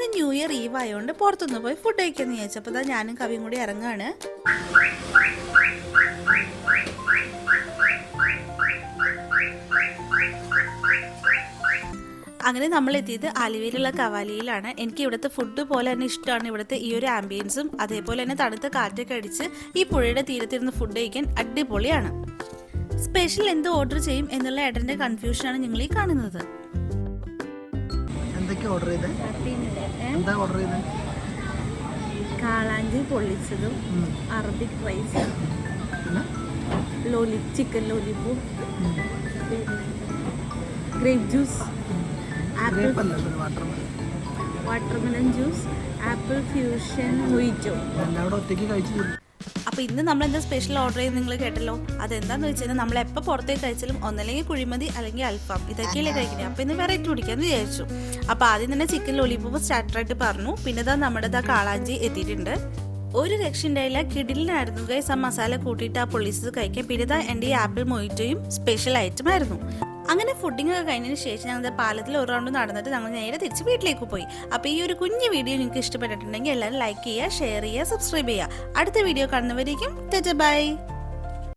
ഇന്ന് new year eve ആയതുകൊണ്ട് പുറത്തുനിന്ന് പോയി ഫുഡ് കഴിക്കാന്ന് ചോദിച്ചപ്പോൾ ഇതാ ഞാനും കവിയും കൂടി ഇറങ്ങാണ് അങ്ങനെ നമ്മൾ എത്തിയത് ആലുവയിലുള്ള കവാലിയിലാണ്. എനിക്ക് ഇവിടുത്തെ ഫുഡ് പോലെ തന്നെ ഇഷ്ടമാണ് ഇവിടുത്തെ ഈ ഒരു ആംബിയൻസും അതേപോലെ തന്നെ തണുത്ത കാറ്റൊക്കെ അടിച്ച് ഈ പുഴയുടെ തീരത്തിരുന്ന് ഫുഡ് കഴിക്കാൻ അടിപൊളിയാണ്. സ്പെഷ്യൽ എന്ത് ഓർഡർ ചെയ്യും എന്നുള്ള ഏട്ടന്റെ കൺഫ്യൂഷനാണ് നിങ്ങൾ ഈ കാണുന്നത്. എന്തൊക്കെ ഓർഡർ ചെയ്തേ? എന്താ ഓർഡർ ചെയ്തേ? കാളാഞ്ചി പൊള്ളിച്ചതും. Arabic rice lolly chicken lollipop grape juice apple watermelon juice apple fusion mojito ഒറ്റയ്ക്ക് കഴിച്ചു അപ്പോൾ ഇന്ന് നമ്മൾ എന്താ സ്പെഷ്യൽ ഓർഡർ ചെയ്ത് നിങ്ങൾ കേട്ടല്ലോ. അതെന്താന്ന് വെച്ചാൽ നമ്മൾ എപ്പോൾ പുറത്തേക്ക് കഴിച്ചാലും ഒന്നല്ലെങ്കിൽ കുഴിമതി അല്ലെങ്കിൽ അൽഫാം. ഇതൊക്കെയല്ലേ കഴിക്കുന്നത് അപ്പോൾ ഇന്ന് വെറൈറ്റി കുടിക്കാമെന്ന് വിചാരിച്ചു. അപ്പോൾ ആദ്യം തന്നെ ചിക്കൻ ലോലിപ്പോപ്പ് സ്റ്റാർട്ടറായിട്ട് പറഞ്ഞു. പിന്നെ ഇതാ നമ്മുടെ ഇതാ കാളാഞ്ചി എത്തിയിട്ടുണ്ട്. ഒരു രക്ഷ ഉണ്ടായില്ല. കിടിലിനായിരുന്നു ഗൈസ് ആ മസാല കൂട്ടിയിട്ട് ആ പൊളീസ് കഴിക്കാൻ. പിന്നെ ഇതാ എന്റെ ഈ ആപ്പിൾ മൊയ്റ്റയും സ്പെഷ്യൽ ഐറ്റം ആയിരുന്നു. അങ്ങനെ ഫുഡിംഗ് ഒക്കെ കഴിഞ്ഞതിന് ശേഷം ഞങ്ങൾ പാലത്തിൽ ഒരു റൗണ്ട് നടന്നിട്ട് ഞങ്ങൾ നേരെ തിരിച്ച് വീട്ടിലേക്ക് പോയി. അപ്പോൾ ഈ ഒരു കുഞ്ഞു വീഡിയോ നിങ്ങൾക്ക് ഇഷ്ടപ്പെട്ടിട്ടുണ്ടെങ്കിൽ എല്ലാവരും ലൈക്ക് ചെയ്യുക ഷെയർ ചെയ്യുക സബ്സ്ക്രൈബ് ചെയ്യുക. അടുത്ത വീഡിയോ കാണുന്നവരേക്കും ബൈ.